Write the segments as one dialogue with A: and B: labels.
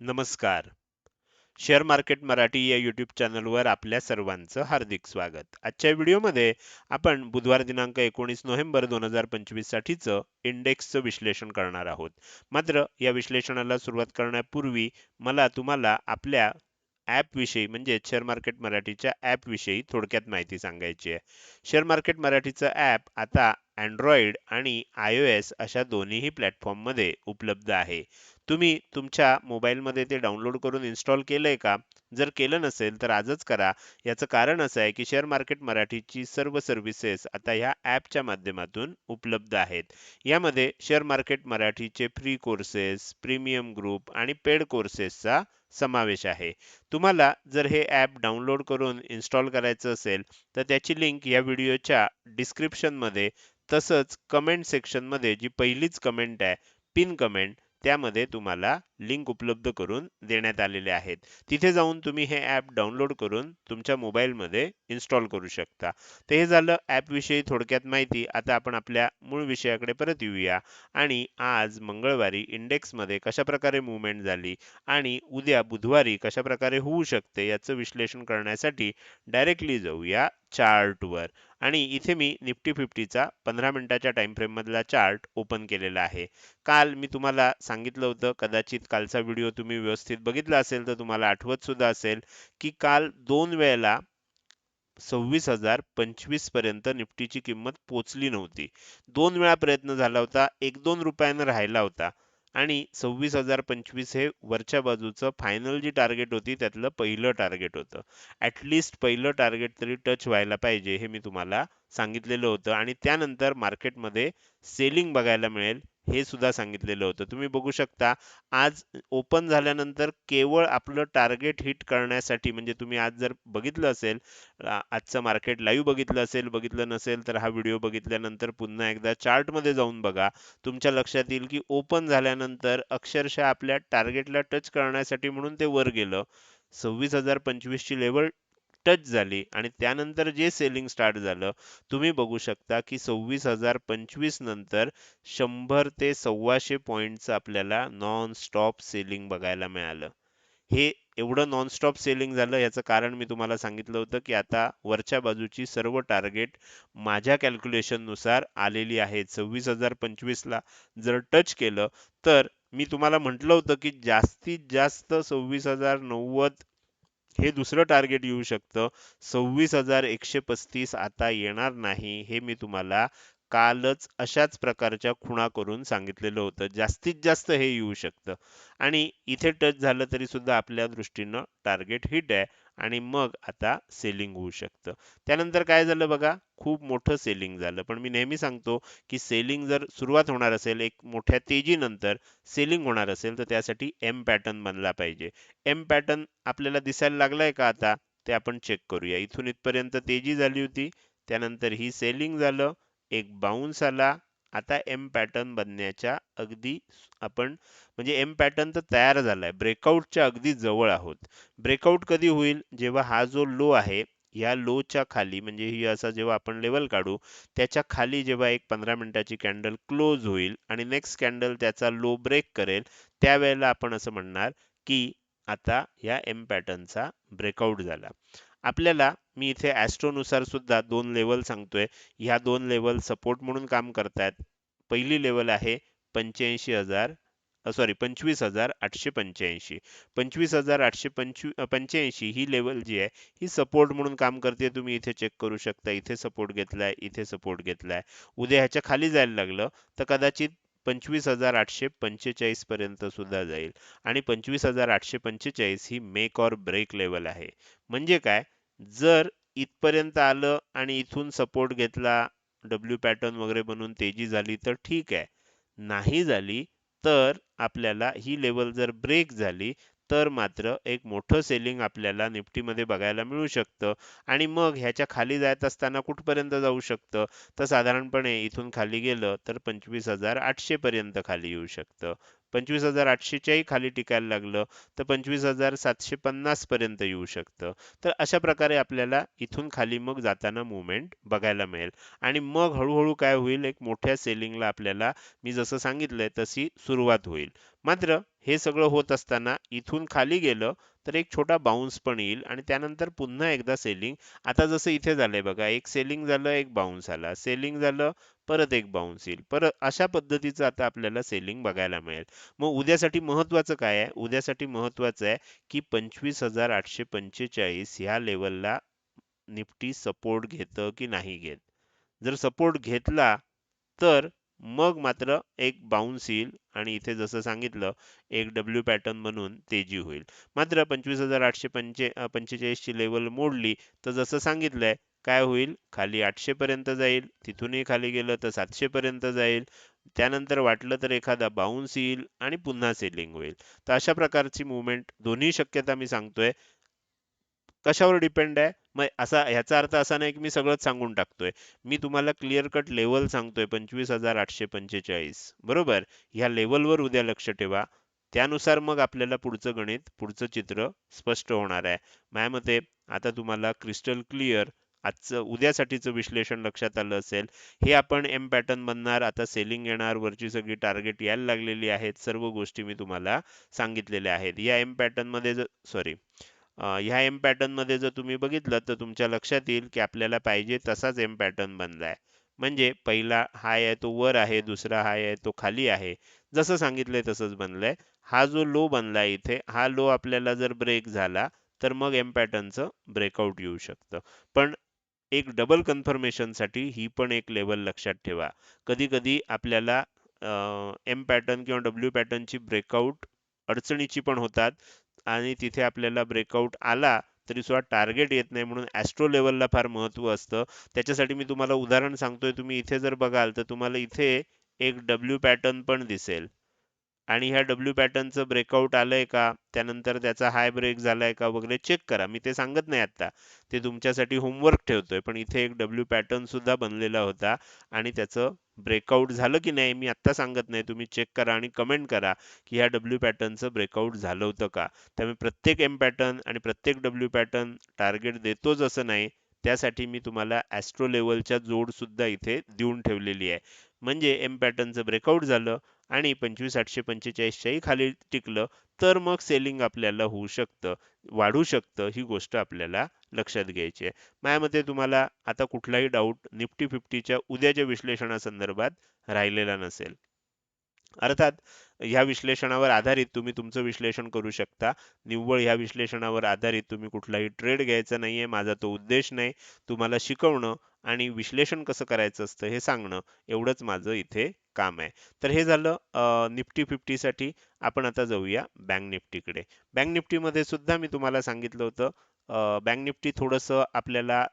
A: नमस्कार. Share market Marathi या YouTube चॅनलवर आपल्या सर्वांचं हार्दिक स्वागत. आजच्या व्हिडिओमध्ये आपण बुधवार दिनांक एकोणीस नोव्हेंबर दोन हजार पंचवीस साठीचं इंडेक्सचं विश्लेषण करणार आहोत. मात्र या विश्लेषणाला सुरुवात करण्यापूर्वी मला तुम्हाला आपल्या ॲपविषयी म्हणजे शेअर मार्केट मराठीच्या ॲपविषयी थोडक्यात माहिती सांगायची आहे. शेअर मार्केट मराठीचं ॲप आता अँड्रॉइड आणि आय ओ एस अशा दोन्हीही प्लॅटफॉर्ममध्ये उपलब्ध आहे. तुम्ही तुमच्या मोबाईलमध्ये ते डाउनलोड करून इन्स्टॉल केलंय का? जर केलं नसेल तर आजच करा. याचं कारण असं आहे की शेअर मार्केट मराठीची सर्व सर्व्हिसेस आता ह्या ॲपच्या माध्यमातून उपलब्ध आहेत. यामध्ये शेअर मार्केट मराठीचे फ्री कोर्सेस प्रीमियम ग्रुप आणि पेड कोर्सेसचा समावेश आहे. तुम्हाला जर हे ॲप डाउनलोड करून इन्स्टॉल करायचं असेल तर त्याची लिंक या व्हिडिओच्या डिस्क्रिप्शनमध्ये तसंच कमेंट सेक्शनमध्ये जी पहिलीच कमेंट आहे पिन कमेंट त्यामध्ये तुम्हाला लिंक उपलब्ध करून देण्यात आलेले आहेत. तिथे जाऊन तुम्ही हे ॲप डाउनलोड करून तुमच्या मोबाईलमध्ये इन्स्टॉल करू शकता. तर हे झालं ॲपविषयी थोडक्यात माहिती. आता आपण आपल्या मूळ विषयाकडे परत येऊया. आणि आज मंगळवारी इंडेक्समध्ये कशाप्रकारे मुवमेंट झाली? आणि उद्या बुधवारी कशा प्रकारे होऊ शकते? याचं विश्लेषण करण्यासाठी डायरेक्टली जाऊया चार्टवर आणि इथे मी निफ्टी फिफ्टीचा पंधरा मिनिटाच्या टाइम फ्रेम मधला चार्ट ओपन केलेला आहे. काल मी तुम्हाला सांगितलं होतं कदाचित कालचा व्हिडिओ तुम्ही व्यवस्थित बघितला असेल तर तुम्हाला आठवत सुद्धा असेल की काल दोन वेळेला सव्वीस हजार पंचवीसपर्यंत निफ्टीची किंमत पोचली नव्हती. दोन वेळा प्रयत्न झाला होता एक दोन रुपयानं राहिला होता. आणि सव्वीस हजार पंचवीस हे वरच्या बाजूचं फायनल जी टार्गेट होती त्यातलं पहिलं टार्गेट होतं. ॲटलिस्ट पहिलं टार्गेट तरी टच व्हायला पाहिजे हे मी तुम्हाला सांगितलेलं होतं. आणि त्यानंतर मार्केटमध्ये सेलिंग बघायला मिळेल. हे सुद्धा सांगितलेलं होतं. तुम्ही बघू शकता आज ओपन झाल्यानंतर केवळ आपलं टार्गेट हिट करण्यासाठी म्हणजे तुम्ही आज जर बघितलं असेल आजचं मार्केट लाईव्ह बघितलं असेल बघितलं नसेल तर हा व्हिडिओ बघितल्यानंतर पुन्हा एकदा चार्टमध्ये जाऊन बघा. तुमच्या लक्षात येईल की ओपन झाल्यानंतर अक्षरशः आपल्या टार्गेटला टच करण्यासाठी म्हणून ते वर गेलं. सव्वीस हजार पंचवीसची लेवल टच झाली आणि त्यानंतर जे सेलिंग स्टार्ट झालं तुम्ही बघू शकता की सव्वीस हजार पंचवीस नंतर शंभर ते सव्वाशे पॉईंटचं आपल्याला नॉन स्टॉप सेलिंग बघायला मिळालं. हे एवढं नॉन स्टॉप सेलिंग झालं याचं कारण मी तुम्हाला सांगितलं होतं की आता वरच्या बाजूची सर्व टार्गेट माझ्या कॅल्क्युलेशननुसार आलेली आहेत. सव्वीस हजार पंचवीसला जर टच केलं तर मी तुम्हाला म्हटलं होतं की जास्तीत जास्त सव्वीस हजार नव्वद हे दुसरं टार्गेट येऊ शकतं. सव्वीस हजार एकशे पस्तीस आता येणार नाही हे मी तुम्हाला कालच अशाच प्रकारच्या खुणा करून सांगितलेलं होतं. जास्तीत जास्त हे येऊ शकतं. आणि इथे टच झालं तरी सुद्धा आपल्या दृष्टीनं टार्गेट हिट आहे आणि मग आता सेलिंग होऊ शकतं. त्यानंतर काय झालं बघा? खूप मोठं सेलिंग झालं. पण मी नेहमी सांगतो की सेलिंग जर सुरुवात होणार असेल एक मोठ्या तेजीनंतर सेलिंग होणार असेल तर त्यासाठी एम पॅटर्न बनला पाहिजे. एम पॅटर्न आपल्याला दिसायला लागलाय का आता? ते आपण चेक करूया. इथून इथपर्यंत तेजी झाली होती त्यानंतर ही सेलिंग झालं एक बाउन्स आला आता एम पॅटर्न बनण्याच्या अगदी आपण म्हणजे एम पॅटर्न तर तयार झालाय. ब्रेकआउटच्या अगदी जवळ आहोत. ब्रेकआउट कधी होईल? जेव्हा हा जो लो आहे या लोच्या खाली म्हणजे ही असा जेव्हा आपण लेवल काढू त्याच्याखाली जेव्हा एक पंधरा मिनिटाची कॅन्डल क्लोज होईल आणि नेक्स्ट कॅन्डल त्याचा लो ब्रेक करेल त्यावेळेला आपण असं म्हणणार की आता या एम पॅटर्नचा ब्रेकआउट झाला. आपल्याला मी इथे नुसार सुद्धा दोन लेवल सांगतोय. ह्या दोन लेवल सपोर्ट म्हणून काम करतायत. पहिली लेवल आहे पंच्याऐंशी हजार सॉरी पंचवीस हजार आठशे पंच्याऐंशी. पंचवीस हजार आठशे पंचवी पंच्याऐंशी ही लेवल जी आहे ही सपोर्ट म्हणून काम करते. तुम्ही इथे चेक करू शकता. इथे सपोर्ट घेतलाय इथे सपोर्ट घेतलाय. उद्या ह्याच्या खाली जायला लागलं तर कदाचित पंचवीस हजार आठशे पंचेचाळीस पर्यंत सुद्धा जाईल. आणि पंचवीस हजार आठशे पंचेचाळीस ही मेक ऑर ब्रेक लेवल आहे. म्हणजे काय? जर इथपर्यंत आलं आणि इथून सपोर्ट घेतला डब्ल्यू पॅटर्न वगैरे बनून तेजी झाली तर ठीक आहे. नाही झाली तर आपल्याला ही लेवल जर ब्रेक झाली तर मात्र एक मोठं सेलिंग आपल्याला निफ्टीमध्ये बघायला मिळू शकतं. आणि मग ह्याच्या खाली जात असताना कुठपर्यंत जाऊ शकतं? तर साधारणपणे इथून खाली गेलं तर पंचवीस हजार आठशे पर्यंत खाली येऊ शकतं. पंचवीस हजार आठशेच्याही खाली टिकायला लागलं तर पंचवीस हजार सातशे पन्नास पर्यंत येऊ शकतं. तर अशा प्रकारे आपल्याला इथून खाली मग जाताना मुवमेंट बघायला मिळेल. आणि मग हळूहळू काय होईल? एक मोठ्या सेलिंगला आपल्याला मी जसं सांगितलंय तशी सुरुवात होईल. मात्र हे सगळं होत असताना इथून खाली गेलं तर एक छोटा बाउन्स पण येईल आणि त्यानंतर पुन्हा एकदा सेलिंग आता जसं इथे झालंय बघा एक सेलिंग झालं एक बाउन्स आला. सेलिंग झालं परत एक बाउन्स येईल. परत अशा पद्धतीचं आता आपल्याला सेलिंग बघायला मिळेल. मग उद्यासाठी महत्त्वाचं काय आहे? उद्यासाठी महत्त्वाचं आहे की पंचवीस हजार आठशे पंचेचाळीस ह्या लेवलला निफ्टी सपोर्ट घेतं की नाही घेत? जर सपोर्ट घेतला तर मग मात्र एक बाउन्स येईल आणि इथे जसं सांगितलं एक डब्ल्यू पॅटर्न म्हणून तेजी होईल. मात्र पंचवीस हजार आठशे पंचे पंचेचाळीसची लेवल मोडली तर जसं सांगितलंय काय होईल? खाली आठशेपर्यंत जाईल तिथूनही खाली गेलं तर सातशेपर्यंत जाईल. त्यानंतर वाटलं तर एखादा बाउन्स येईल आणि पुन्हा सेलिंग होईल. तर अशा प्रकारची मुवमेंट दोन्ही शक्यता मी सांगतोय. कशावर डिपेंड आहे? मग असा ह्याचा अर्थ असा नाही की मी सगळंच सांगून टाकतोय. मी तुम्हाला क्लिअर कट लेवल सांगतोय पंचवीस हजार आठशे पंचेचाळीस. बरोबर? ह्या लेवलवर उद्या लक्ष ठेवा. त्यानुसार मग आपल्याला पुढचं गणित पुढचं चित्र स्पष्ट होणार आहे. माझ्या मते आता तुम्हाला क्रिस्टल क्लिअर आजचं उद्यासाठीचं विश्लेषण लक्षात आलं असेल. हे आपण एम पॅटर्न बनणार. आता सेलिंग येणार. वरची सगळी टार्गेट यायला लागलेली आहेत. सर्व गोष्टी मी तुम्हाला सांगितलेल्या आहेत. या एम पॅटर्नमध्ये जर सॉरी ह्या एम पॅटर्नमध्ये जर तुम्ही बघितलं तर तुमच्या लक्षात येईल की आपल्याला पाहिजे तसाच एम पॅटर्न बनलाय. म्हणजे पहिला हाय आहे तो वर आहे दुसरा हाय आहे तो खाली आहे. जसं सांगितलंय तसंच बनलंय. हा जो लो बनलाय इथे हा लो आपल्याला जर ब्रेक झाला तर मग एम पॅटर्नचं ब्रेकआउट येऊ शकतं. पण एक डबल कन्फर्मेशनसाठी ही पण एक लेवल लक्षात ठेवा. कधी कधी आपल्याला एम पॅटर्न किंवा डब्ल्यू पॅटर्नची ब्रेकआउट अडचणीची पण होतात. आणि तिथे आपल्याला ब्रेकआउट आला तरी सुद्धा टार्गेट येत नाही म्हणून ॲस्ट्रो लेवलला फार महत्त्व असतं. त्याच्यासाठी मी तुम्हाला उदाहरण सांगतोय. तुम्ही इथे जर बघाल तर तुम्हाला इथे एक डब्ल्यू पॅटर्न पण दिसेल. आणि ह्या डब्ल्यू पॅटर्नचं ब्रेकआउट आलंय का? त्यानंतर त्याचा हाय ब्रेक झालाय का वगैरे चेक करा. मी ते सांगत नाही आत्ता. ते तुमच्यासाठी होमवर्क ठेवतोय पण इथे एक डब्ल्यू पॅटर्न सुद्धा बनलेला होता आणि त्याचं ब्रेकआउट झालं की नाही मी आत्ता सांगत नाही. तुम्ही चेक करा आणि कमेंट करा की ह्या डब्ल्यू पॅटर्नचं ब्रेकआउट झालं होतं का? त्यामुळे प्रत्येक एम पॅटर्न आणि प्रत्येक डब्ल्यू पॅटर्न टार्गेट देतोच असं नाही. त्यासाठी मी तुम्हाला ॲस्ट्रो लेवलच्या जोड सुद्धा इथे देऊन ठेवलेली आहे. म्हणजे एम पॅटर्नचं ब्रेकआउट झालं आणि पंचवीस आठशे पंचेचाळीसच्याही खाली टिकलं तर मग सेलिंग आपल्याला होऊ शकतं वाढू शकतं ही गोष्ट आपल्याला लक्षात घ्यायची आहे. माझ्या मते तुम्हाला आता कुठलाही डाऊट निफ्टी फिफ्टीच्या उद्याच्या विश्लेषणासंदर्भात राहिलेला नसेल. अर्थात ह्या विश्लेषणावर आधारित तुम्ही तुमचं विश्लेषण करू शकता. निव्वळ ह्या विश्लेषणावर आधारित तुम्ही कुठलाही ट्रेड घ्यायचा नाहीये माझा तो उद्देश नाही. तुम्हाला शिकवणं आणि विश्लेषण कसं करायचं असतं हे सांगणं एवढंच माझं इथे काम आहे. तर हे झालं निफ्टी फिफ्टीसाठी आपण आता जाऊया बँक निफ्टीकडे. बँक निफ्टीमध्ये सुद्धा मी तुम्हाला सांगितलं होतं बँक निफ्टी थोडंसं आपल्याला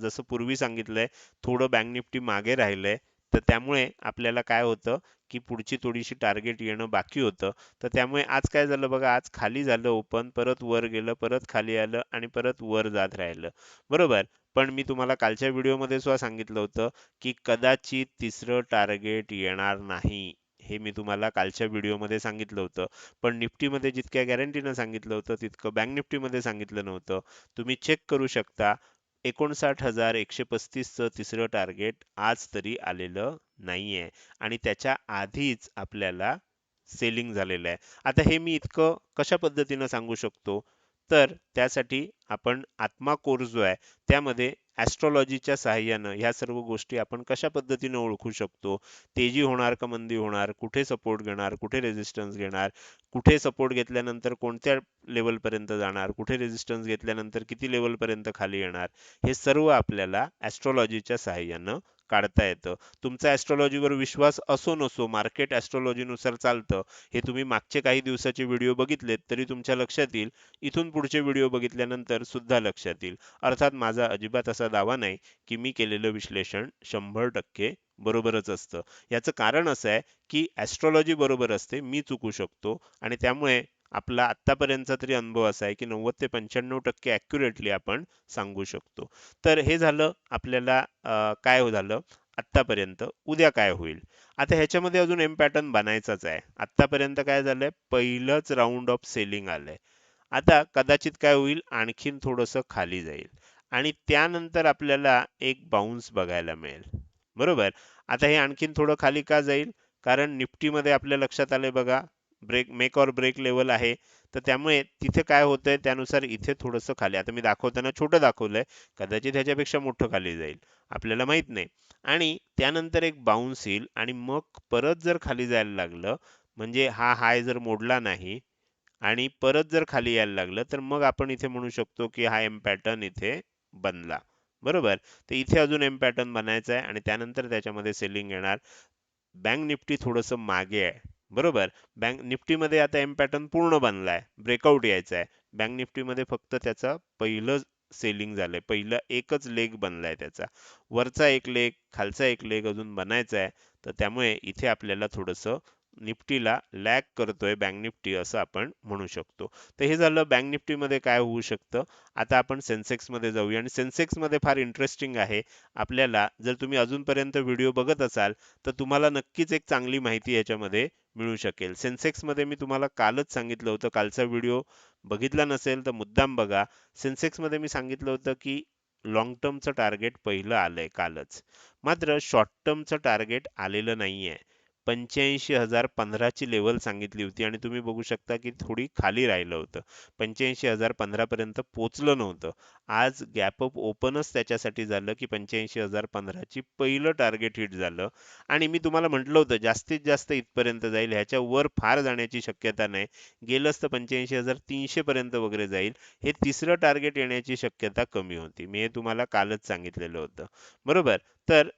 A: जसं पूर्वी सांगितलंय थोडं बँक निफ्टी मागे राहिलंय. तर त्यामुळे आपल्याला काय होतं की पुढची थोडीशी टार्गेट येणं बाकी होतं. तर त्यामुळे आज काय झालं बघा आज खाली झालं ओपन परत वर गेलं परत खाली आलं आणि परत वर जात राहिलं. बरोबर? पण मी तुम्हाला कालच्या व्हिडिओमध्ये सुद्धा सांगितलं होतं की कदाचित तिसरं टार्गेट येणार नाही. हे मी तुम्हाला कालच्या व्हिडिओमध्ये सांगितलं होतं. पण निफ्टीमध्ये जितक्या गॅरंटीनं सांगितलं होतं तितकं बँक निफ्टीमध्ये सांगितलं नव्हतं. तुम्ही चेक करू शकता एकोणसाठ हजार एकशे पस्तीसचं तिसरं टार्गेट आज तरी आलेलं नाहीये. आणि त्याच्या आधीच आपल्याला सेलिंग झालेलं आहे. आता हे मी इतकं कशा पद्धतीनं सांगू शकतो? तर त्यासाठी आपण आत्मा कोर्स जो आहे त्यामध्ये ॲस्ट्रॉलॉजीच्या सहाय्यानं ह्या सर्व गोष्टी आपण कशा पद्धतीने ओळखू शकतो? तेजी होणार का मंदी होणार? कुठे सपोर्ट घेणार? कुठे रेजिस्टन्स घेणार? कुठे सपोर्ट घेतल्यानंतर कोणत्या लेवलपर्यंत जाणार? कुठे रेजिस्टन्स घेतल्यानंतर किती लेवल पर्यंत खाली येणार? हे सर्व आपल्याला ॲस्ट्रॉलॉजीच्या सहाय्यानं काढता येतं. तुमचा ॲस्ट्रॉलॉजीवर विश्वास असो नसो मार्केट ॲस्ट्रॉलॉजीनुसार चालतं हे तुम्ही मागचे काही दिवसाचे व्हिडिओ बघितलेत तरी तुमच्या लक्षात येईल. इथून पुढचे व्हिडिओ बघितल्यानंतर सुद्धा लक्षात येईल. अर्थात माझा अजिबात असा दावा नाही की मी केलेलं विश्लेषण शंभर टक्के बरोबरच असतं. याचं कारण असं आहे की ॲस्ट्रॉलॉजी बरोबर असते मी चुकू शकतो आणि त्यामुळे आपला आत्तापर्यंतचा तरी अनुभव असा आहे की नव्वद ते पंच्याण्णव टक्के ॲक्युरेटली आपण सांगू शकतो. तर हे झालं आपल्याला काय हो झालं? आतापर्यंत उद्या काय होईल? आता ह्याच्यामध्ये अजून एम पॅटर्न बनायचाच आहे. आतापर्यंत काय झालंय? पहिलंच राऊंड ऑफ सेलिंग आलंय. आता कदाचित काय होईल? आणखीन थोडस खाली जाईल. आणि त्यानंतर आपल्याला एक बाउन्स बघायला मिळेल. बरोबर? आता हे आणखीन थोडं खाली का जाईल? कारण निफ्टीमध्ये आपल्या लक्षात आलंय बघा. Break make or break level आहे. तर त्यामुळे तिथे काय होतंय त्यानुसार इथे थोडंसं खाली आता मी दाखवताना छोटं दाखवलंय कदाचित ह्याच्यापेक्षा मोठं खाली जाईल आपल्याला माहीत नाही. आणि त्यानंतर एक बाउन्स येईल आणि मग परत जर खाली जायला लागलं म्हणजे हा हाय जर मोडला नाही आणि परत जर खाली यायला लागलं तर मग आपण इथे म्हणू शकतो की हा एम पॅटर्न इथे बनला. बरोबर? तर इथे अजून एम पॅटर्न बनायचा आहे आणि त्यानंतर त्याच्यामध्ये सेलिंग येणार. बँक निफ्टी थोडंसं मागे आहे. बरोबर? बँक निफ्टीमध्ये आता एम पॅटर्न पूर्ण बनलाय. ब्रेकआउट यायचा आहे बँक निफ्टीमध्ये फक्त त्याचं पहिलं सेलिंग झालंय. पहिलं एकच लेग बनलाय त्याचा. वरचा एक लेग खालचा एक लेग अजून बनायचा आहे तर त्यामुळे इथे आपल्याला थोडंसं निफ्टीला लॅग करतोय बँक निफ्टी असं आपण म्हणू शकतो. तर हे झालं बँक निफ्टीमध्ये काय होऊ शकतं? आता आपण सेन्सेक्समध्ये जाऊया. आणि सेन्सेक्समध्ये फार इंटरेस्टिंग आहे. आपल्याला जर तुम्ही अजूनपर्यंत व्हिडिओ बघत असाल तर तुम्हाला नक्कीच एक चांगली माहिती याच्यामध्ये मिळू शकेल. सेन्सेक्समध्ये मी तुम्हाला कालच सांगितलं होतं. कालचा व्हिडिओ बघितला नसेल तर मुद्दाम बघा. सेन्सेक्समध्ये मी सांगितलं होतं की लॉंग टर्मचं टार्गेट पहिलं आलंय कालच. मात्र शॉर्ट टर्मचं टार्गेट आलेलं नाहीये. पंच्याऐंशी हजार पंधराची लेवल सांगितली होती आणि तुम्ही बघू शकता की थोडी खाली राहिलं होतं. पंच्याऐंशी हजार पंधरापर्यंत पोचलं नव्हतं. आज गॅप अप ओपनच त्याच्यासाठी झालं की पंच्याऐंशी हजार पंधराची पहिलं टार्गेट हिट झालं. आणि मी तुम्हाला म्हटलं होतं जास्तीत जास्त इथपर्यंत जाईल ह्याच्या वर फार जाण्याची शक्यता नाही. गेलंच तर पंच्याऐंशी हजार तीनशे पर्यंत वगैरे जाईल. हे तिसरं टार्गेट येण्याची शक्यता कमी होती. मी हे तुम्हाला कालच सांगितलेलं होतं. बरोबर? तर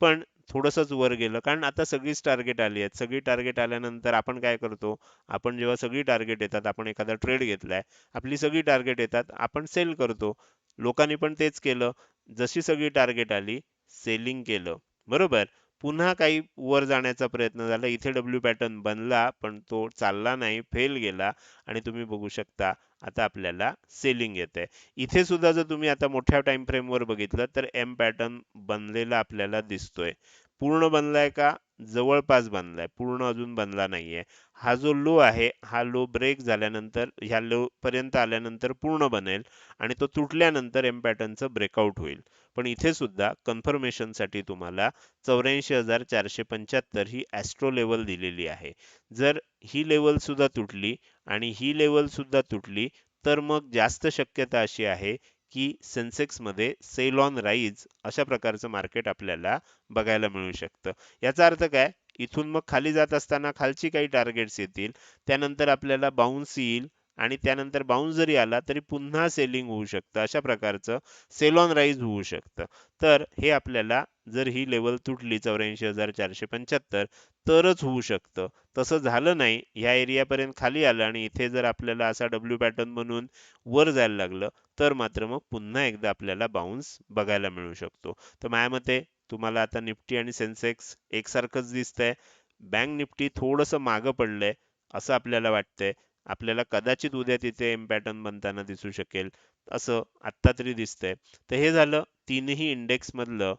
A: पण थोडंसंच वर गेलं. कारण आता सगळीच टार्गेट आली आहेत. सगळी टार्गेट आल्यानंतर आपण काय करतो? आपण जेव्हा सगळी टार्गेट येतात आपण एखादा ट्रेड घेतलाय आपली सगळी टार्गेट येतात आपण सेल करतो. लोकांनी पण तेच केलं. जशी सगळी टार्गेट आली सेलिंग केलं. बरोबर? पुन्हा काही वर जाण्याचा प्रयत्न झाला. इथे डब्ल्यू पॅटर्न बनला पण तो चालला नाही फेल गेला आणि तुम्ही बघू शकता आता आपल्याला सेलिंग येत आहे इथे सुद्धा जर तुम्ही आता मोठ्या टाइम फ्रेमवर बघितलं तर एम पॅटर्न बनलेला आपल्याला दिसतोय. पूर्ण बनलाय का? जवळपास बनलाय. पूर्ण अजून बनला नाहीये. हा जो लो आहे हा लो ब्रेक झाल्यानंतर ह्या लो पर्यंत आल्यानंतर पूर्ण बनेल आणि तो तुटल्यानंतर एम पॅटर्नचं ब्रेकआउट होईल. पण इथे सुद्धा कन्फर्मेशनसाठी तुम्हाला चौऱ्याऐंशी हजार चारशे पंच्याहत्तर ही ॲस्ट्रो लेवल दिलेली आहे. जर ही लेवल सुद्धा तुटली आणि ही लेवल सुद्धा तुटली तर मग जास्त शक्यता अशी आहे की सेन्सेक्समध्ये सेल ऑन राईज अशा प्रकारचं मार्केट आपल्याला बघायला मिळू शकतं. याचा अर्थ काय? इथून मग खाली जात असताना खालची काही टार्गेट्स येतील त्यानंतर आपल्याला बाउन्स येईल आणि त्यानंतर बाउन्स जरी आला तरी पुन्हा सेलिंग होऊ शकतं. अशा प्रकारचं सेल ऑन राईज होऊ शकतं. तर हे आपल्याला जर ही लेवल तुटली चौऱ्याऐंशी हजार चारशे पंच्याहत्तर तरच होऊ शकतं. तसं झालं नाही. ह्या एरियापर्यंत खाली आलं आणि इथे जर आपल्याला असा डब्ल्यू पॅटर्न बनवून वर जायला लागलं तर मात्र मग पुन्हा एकदा आपल्याला बाउन्स बघायला मिळू शकतो. तर माझ्या मते तुम्हाला आता निफ्टी आणि सेन्सेक्स एकसारखंच दिसतंय. बँक निफ्टी थोडंसं मागं पडलंय असं आपल्याला वाटतंय. आपल्याला कदाचित उद्या तिथे एम पॅटर्न बनताना दिसू शकेल असं आत्ता तरी दिसतंय. तर हे झालं तीनही इंडेक्स मधलं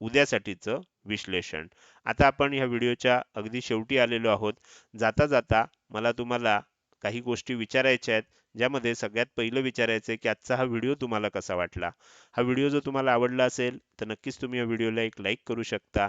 A: उद्यासाठीचं विश्लेषण. आता आपण ह्या व्हिडिओच्या अगदी शेवटी आलेलो आहोत. जाता जाता मला तुम्हाला काही गोष्टी विचारायच्या आहेत ज्यामध्ये सगळ्यात पहिलं विचारायचं आहे की आजचा हा व्हिडिओ तुम्हाला कसा वाटला? हा व्हिडिओ जर तुम्हाला आवडला असेल तर नक्कीच तुम्ही या व्हिडिओला एक लाईक करू शकता.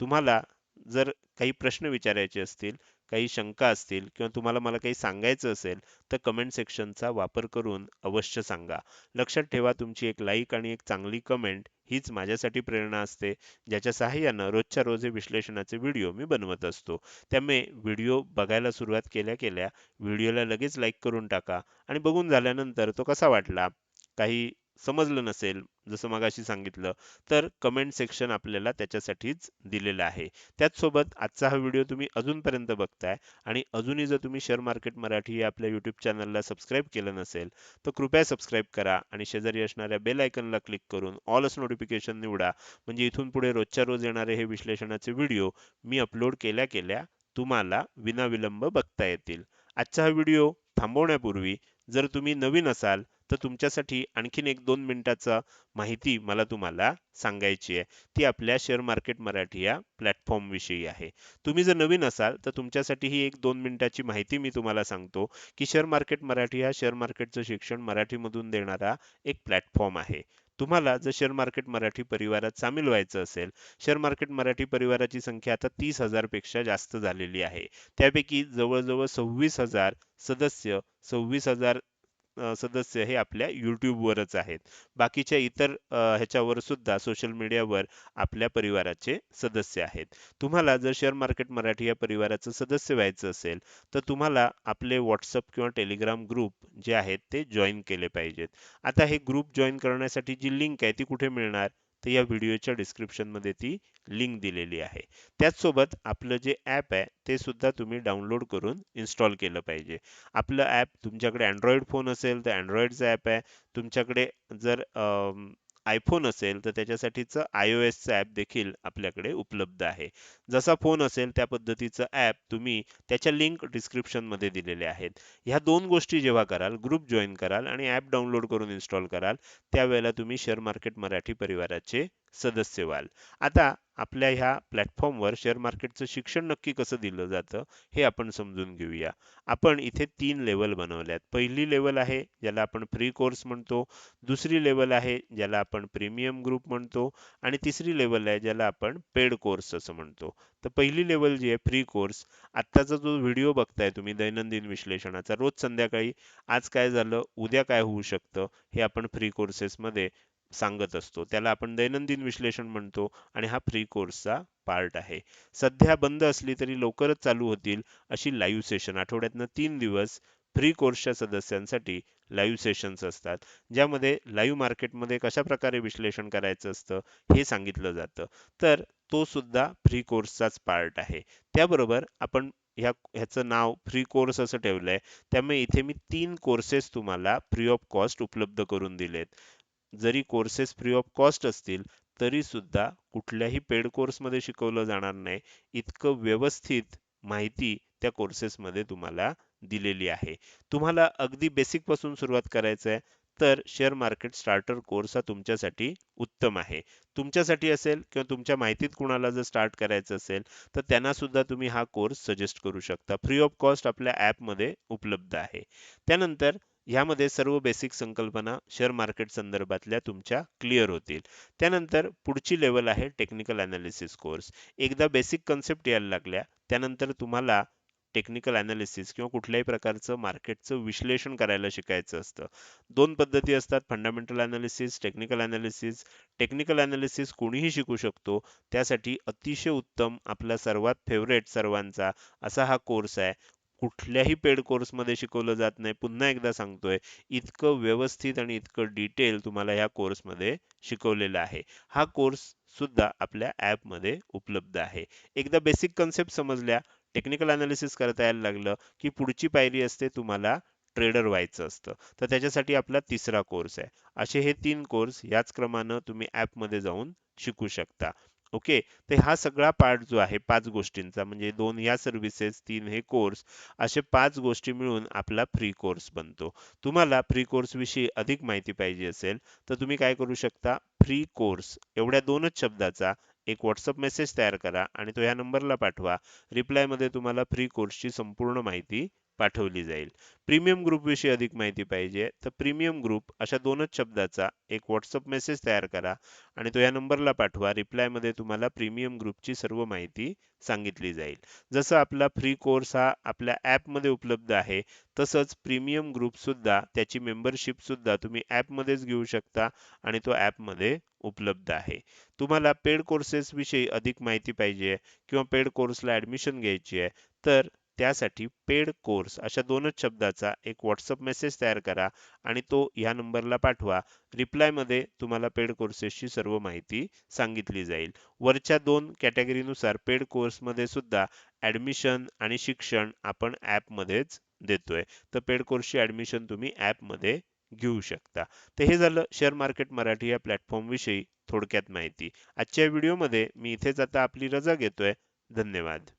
A: तुम्हाला जर काही प्रश्न विचारायचे असतील काही शंका असतील किंवा तुम्हाला मला काही सांगायचं असेल तर कमेंट सेक्शनचा वापर करून अवश्य सांगा. लक्षात ठेवा तुमची एक लाईक आणि एक चांगली कमेंट हीच माझ्यासाठी प्रेरणा असते ज्याच्या सहाय्यानं रोजच्या रोज हे विश्लेषणाचे व्हिडिओ मी बनवत असतो. त्यामुळे व्हिडिओ बघायला सुरुवात केल्या केल्या व्हिडिओला लगेच लाईक करून टाका आणि बघून झाल्यानंतर तो कसा वाटला? काही समजलं नसेल जसं मगाशी सांगितलं तर कमेंट सेक्शन आपल्याला त्याच्यासाठीच दिलेलं आहे. त्याचसोबत आजचा हा व्हिडिओ तुम्ही अजूनपर्यंत बघताय आणि अजूनही जर तुम्ही शेअर मार्केट मराठी या आपल्या यूट्यूब चॅनलला सबस्क्राईब केलं नसेल तर कृपया सबस्क्राईब करा आणि शेजारी असणाऱ्या बेल आयकनला क्लिक करून ऑलच नोटिफिकेशन निवडा. म्हणजे इथून पुढे रोजच्या रोज येणारे हे विश्लेषणाचे व्हिडिओ मी अपलोड केल्या केल्या तुम्हाला विनाविलंब बघता येतील. आजचा हा व्हिडिओ थांबवण्यापूर्वी जर तुम्ही नवीन असाल तर तुमच्यासाठी आणखीन एक दोन मिनिटाचा माहिती मला तुम्हाला सांगायची आहे. ती आपल्या शेअर मार्केट मराठी या प्लॅटफॉर्मविषयी आहे. तुम्ही जर नवीन असाल तर तुमच्यासाठी ही एक दोन मिनिटाची माहिती मी तुम्हाला सांगतो की शेअर मार्केट मराठी हा शेअर मार्केटचं शिक्षण मराठीमधून देणारा एक प्लॅटफॉर्म आहे. तुम्हाला जर शेअर मार्केट मराठी परिवारात सामील व्हायचं असेल शेअर मार्केट मराठी परिवाराची संख्या आता तीस हजारपेक्षा जास्त झालेली आहे. त्यापैकी जवळजवळ सव्वीस हजार सदस्य सव्वीस हजार सदस्य हे आपल्या यूट्यूबवरच आहेत. बाकीच्या इतर ह्याच्यावर सुद्धा सोशल मीडियावर आपल्या परिवाराचे सदस्य आहेत. तुम्हाला जर शेअर मार्केट मराठी या परिवाराचं सदस्य व्हायचं असेल तर तुम्हाला आपले व्हॉट्सअप किंवा टेलिग्राम ग्रुप जे आहेत ते जॉईन केले पाहिजेत. आता हे ग्रुप जॉईन करण्यासाठी जी लिंक आहे ती कुठे मिळणार? तर या व्हिडिओच्या डिस्क्रिप्शनमध्ये ती लिंक दिलेली आहे. त्याचसोबत आपलं जे ॲप आहे ते सुद्धा तुम्ही डाउनलोड करून इन्स्टॉल केलं पाहिजे. आपलं ॲप तुमच्याकडे अँड्रॉइड फोन असेल तर अँड्रॉईडचं ॲप आहे. तुमच्याकडे जर आयफोन असेल तर त्याच्यासाठीचं आय ओ एसचं ॲप देखील आपल्याकडे उपलब्ध आहे. जसा फोन असेल त्या पद्धतीचं ॲप तुम्ही त्याच्या लिंक डिस्क्रिप्शनमध्ये दिलेले आहेत. ह्या दोन गोष्टी जेव्हा कराल ग्रुप जॉईन कराल आणि ॲप डाउनलोड करून इन्स्टॉल कराल त्यावेळेला तुम्ही शेअर मार्केट मराठी परिवाराचे सदस्य व्हाल. आता आपल्या ह्या प्लॅटफॉर्मवर शेअर मार्केटचं शिक्षण नक्की कसं दिलं जातं हे आपण समजून घेऊया. आपण इथे तीन लेवल बनवल्यात. पहिली लेवल आहे ज्याला आपण फ्री कोर्स म्हणतो. दुसरी लेवल आहे ज्याला आपण प्रीमियम ग्रुप म्हणतो. आणि तिसरी लेवल आहे ज्याला आपण पेड कोर्स असं म्हणतो. तर पहिली लेवल जी आहे फ्री कोर्स आत्ताचा जो व्हिडिओ बघताय तुम्ही दैनंदिन विश्लेषणाचा रोज संध्याकाळी आज काय झालं उद्या काय होऊ शकतं हे आपण फ्री कोर्सेसमध्ये सांगत असतो. त्याला आपण दैनंदिन विश्लेषण म्हणतो आणि हा फ्री कोर्सचा पार्ट आहे. सध्या बंद असली तरी लवकरच चालू होतील अशी लाईव्ह सेशन आठवड्यातनं तीन दिवस फ्री कोर्सच्या सदस्यांसाठी लाईव्ह सेशन्स असतात. ज्यामध्ये लाईव्ह मार्केटमध्ये कशा प्रकारे विश्लेषण करायचं असतं हे सांगितलं जातं. तर तो सुद्धा फ्री कोर्सचाच पार्ट आहे. त्याबरोबर आपण ह्या ह्याचं नाव फ्री कोर्स असं ठेवलंय. त्यामुळे इथे मी तीन कोर्सेस तुम्हाला फ्री ऑफ कॉस्ट उपलब्ध करून दिलेत. जरी कोर्सेस फ्री ऑफ कॉस्ट असतील तरी सुद्धा कुठल्याही पेड कोर्समध्ये शिकवलं जाणार नाही. इतकं व्यवस्थित माहिती त्या कोर्सेसमध्ये तुम्हाला दिलेली आहे. तुम्हाला अगदी बेसिकपासून सुरुवात करायचं आहे तर शेअर मार्केट स्टार्टर कोर्स हा तुमच्यासाठी उत्तम आहे. तुमच्यासाठी असेल किंवा तुमच्या माहितीत कुणाला जर स्टार्ट करायचं असेल तर त्यांना सुद्धा तुम्ही हा कोर्स सजेस्ट करू शकता. फ्री ऑफ कॉस्ट आपल्या ॲपमध्ये उपलब्ध आहे. त्यानंतर ह्यामध्ये सर्व बेसिक संकल्पना शेअर मार्केट संदर्भातल्या तुमच्या क्लिअर होतील. त्यानंतर पुढची लेवल आहे टेक्निकल ॲनालिसिस कोर्स एकदा बेसिक कन्सेप्ट यायला लागल्या त्यानंतर तुम्हाला टेक्निकल ॲनालिसिस किंवा कुठल्याही प्रकारचं मार्केटचं विश्लेषण करायला शिकायचं असतं. दोन पद्धती असतात fundamental analysis technical analysis technical analysis कोणीही शिकू शकतो त्यासाठी अतिशय उत्तम आपला सर्वात फेवरेट सर्वांचा असा हा कोर्स आहे. कुठल्याही पेड कोर्समध्ये शिकवलं जात नाही. पुन्हा एकदा सांगतोय इतकं व्यवस्थित आणि इतकं डिटेल तुम्हाला ह्या कोर्समध्ये शिकवलेलं आहे. हा कोर्स सुद्धा आपल्या ॲपमध्ये उपलब्ध आहे. एकदा बेसिक कन्सेप्ट समजल्या टेक्निकल अनालिसिस करता यायला लागलं की पुढची पायरी असते तुम्हाला ट्रेडर व्हायचं असतं. तर त्याच्यासाठी आपला तिसरा कोर्स आहे. असे हे तीन कोर्स याच क्रमानं तुम्ही ॲपमध्ये जाऊन शिकू शकता. ओके? तर हा सगळा पार्ट जो आहे पाच गोष्टींचा म्हणजे दोन ह्या सर्व्हिसेस तीन हे कोर्स असे पाच गोष्टी मिळून आपला फ्री कोर्स बनतो. तुम्हाला फ्री कोर्स विषयी अधिक माहिती पाहिजे असेल तर तुम्ही काय करू शकता? फ्री कोर्स एवढ्या दोनच शब्दाचा एक व्हॉट्सअप मेसेज तयार करा आणि तो या नंबरला पाठवा. रिप्लायमध्ये तुम्हाला फ्री कोर्सची संपूर्ण माहिती पाठवली जाईल. प्रीमियम ग्रुपविषयी अधिक माहिती पाहिजे तर प्रीमियम ग्रुप अशा दोनच शब्दाचा एक व्हॉट्सअप मेसेज तयार करा आणि तो या नंबरला पाठवा. रिप्लायमध्ये तुम्हाला प्रीमियम ग्रुपची सर्व माहिती सांगितली जाईल. जसं आपला फ्री कोर्स हा आपल्या ॲपमध्ये उपलब्ध आहे तसंच प्रीमियम ग्रुप सुद्धा त्याची मेंबरशिप सुद्धा तुम्ही ॲपमध्येच घेऊ शकता आणि तो ॲपमध्ये उपलब्ध आहे. तुम्हाला पेड कोर्सेसविषयी अधिक माहिती पाहिजे किंवा पेड कोर्सला ऍडमिशन घ्यायची आहे तर त्यासाठी पेड कोर्स अशा दोनच शब्दाचा एक व्हॉट्सअप मेसेज तयार करा आणि तो ह्या नंबरला पाठवा. रिप्लायमध्ये तुम्हाला पेड कोर्सेसची सर्व माहिती सांगितली जाईल. वरच्या दोन कॅटेगरीनुसार पेड कोर्समध्ये सुद्धा ॲडमिशन आणि शिक्षण आपण ॲपमध्येच देतोय. तर पेड कोर्सची ऍडमिशन तुम्ही ॲपमध्ये घेऊ शकता. तर हे झालं शेअर मार्केट मराठी या प्लॅटफॉर्मविषयी थोडक्यात माहिती. आजच्या व्हिडिओमध्ये मी इथेच आता आपली रजा घेतोय. धन्यवाद.